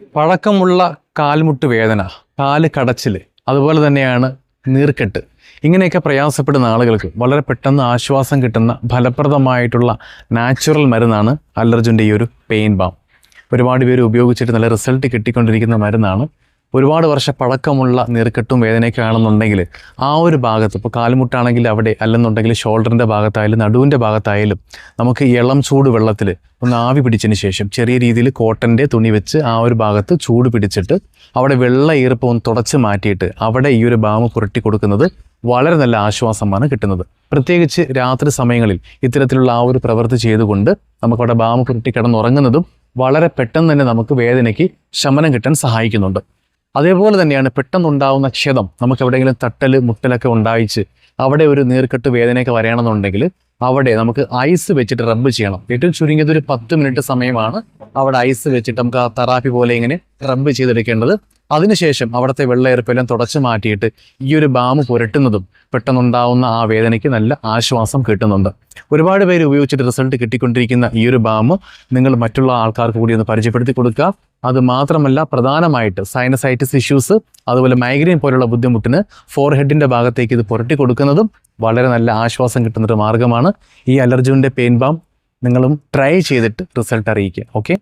പഴക്കമുള്ള കാൽമുട്ട് വേദന കാൽ കടച്ചിൽ അതുപോലെ തന്നെയാണ് നീർക്കെട്ട്. ഇങ്ങനെയൊക്കെ പ്രയാസപ്പെടുന്ന ആളുകൾക്ക് വളരെ പെട്ടെന്ന് ആശ്വാസം കിട്ടുന്ന ഫലപ്രദമായിട്ടുള്ള നാച്ചുറൽ മരുന്നാണ് അലർജുന്റെ ഈ ഒരു പെയിൻ ബാം. ഒരുപാട് പേര് ഉപയോഗിച്ചിട്ട് നല്ല റിസൾട്ട് കിട്ടിക്കൊണ്ടിരിക്കുന്ന മരുന്നാണ് ഒരുപാട് വർഷ പഴക്കമുള്ള നീർക്കെട്ടും വേദനയൊക്കെ ആണെന്നുണ്ടെങ്കിൽ ആ ഒരു ഭാഗത്ത് ഇപ്പോൾ കാൽമുട്ടാണെങ്കിൽ അവിടെ അല്ലെന്നുണ്ടെങ്കിൽ ഷോൾഡറിന്റെ ഭാഗത്തായാലും നടുവിന്റെ ഭാഗത്തായാലും നമുക്ക് ഇളം ചൂട് വെള്ളത്തിൽ ഒന്ന് ആവി പിടിച്ചതിന് ശേഷം ചെറിയ രീതിയിൽ കോട്ടന്റെ തുണി വെച്ച് ആ ഒരു ഭാഗത്ത് ചൂട് പിടിച്ചിട്ട് അവിടെ വെള്ള ഈർപ്പം ഒന്ന് തുടച്ച് മാറ്റിയിട്ട് അവിടെ ഈ ഒരു ഭാവം പുരട്ടി കൊടുക്കുന്നത് വളരെ നല്ല ആശ്വാസമാണ് കിട്ടുന്നത്. പ്രത്യേകിച്ച് രാത്രി സമയങ്ങളിൽ ഇത്തരത്തിലുള്ള ആ ഒരു പ്രവൃത്തി ചെയ്തുകൊണ്ട് നമുക്കവിടെ ബാമ പുരട്ടി കിടന്നുറങ്ങുന്നതും വളരെ പെട്ടെന്ന് തന്നെ നമുക്ക് വേദനയ്ക്ക് ശമനം കിട്ടാൻ സഹായിക്കുന്നുണ്ട്. അതേപോലെ തന്നെയാണ് പെട്ടെന്നുണ്ടാവുന്ന ക്ഷതം. നമുക്ക് എവിടെയെങ്കിലും തട്ടൽ മുട്ടലൊക്കെ ഉണ്ടായിച്ച് അവിടെ ഒരു നീർക്കെട്ട് വേദനയൊക്കെ വരണമെന്നുണ്ടെങ്കിൽ അവിടെ നമുക്ക് ഐസ് വെച്ചിട്ട് റബ്ബ് ചെയ്യണം. ഏറ്റവും ചുരുങ്ങിയത് ഒരു പത്ത് മിനിറ്റ് സമയമാണ് അവിടെ ഐസ് വെച്ചിട്ട് നമുക്ക് ആ തെറാപ്പി പോലെ ഇങ്ങനെ റബ്ബ് ചെയ്തെടുക്കേണ്ടത്. അതിനുശേഷം അവിടുത്തെ വെള്ളയെറുപ്പെല്ലാം തുടച്ചു മാറ്റിയിട്ട് ഈ ഒരു ബാമ് പുരട്ടുന്നതും പെട്ടെന്നുണ്ടാവുന്ന ആ വേദനയ്ക്ക് നല്ല ആശ്വാസം കിട്ടുന്നുണ്ട്. ഒരുപാട് പേര് ഉപയോഗിച്ചിട്ട് റിസൾട്ട് കിട്ടിക്കൊണ്ടിരിക്കുന്ന ഈ ഒരു ബാമ് നിങ്ങൾ മറ്റുള്ള ആൾക്കാർക്ക് കൂടി ഒന്ന് പരിചയപ്പെടുത്തി കൊടുക്കുക. അത് മാത്രമല്ല പ്രധാനമായിട്ട് സൈനസൈറ്റിസ് ഇഷ്യൂസ് അതുപോലെ മൈഗ്രെയിൻ പോലുള്ള ബുദ്ധിമുട്ടിന് ഫോർഹെഡിന്റെ ഭാഗത്തേക്ക് ഇത് പുരട്ടി കൊടുക്കുന്നതും വളരെ നല്ല ആശ്വാസം കിട്ടുന്ന ഒരു മാർഗമാണ് ഈ അലർജിന്റെ പെയിൻ ബാം നിങ്ങളും ട്രൈ ചെയ്തിട്ട് റിസൾട്ട് അറിയിക്കുക. ഓക്കെ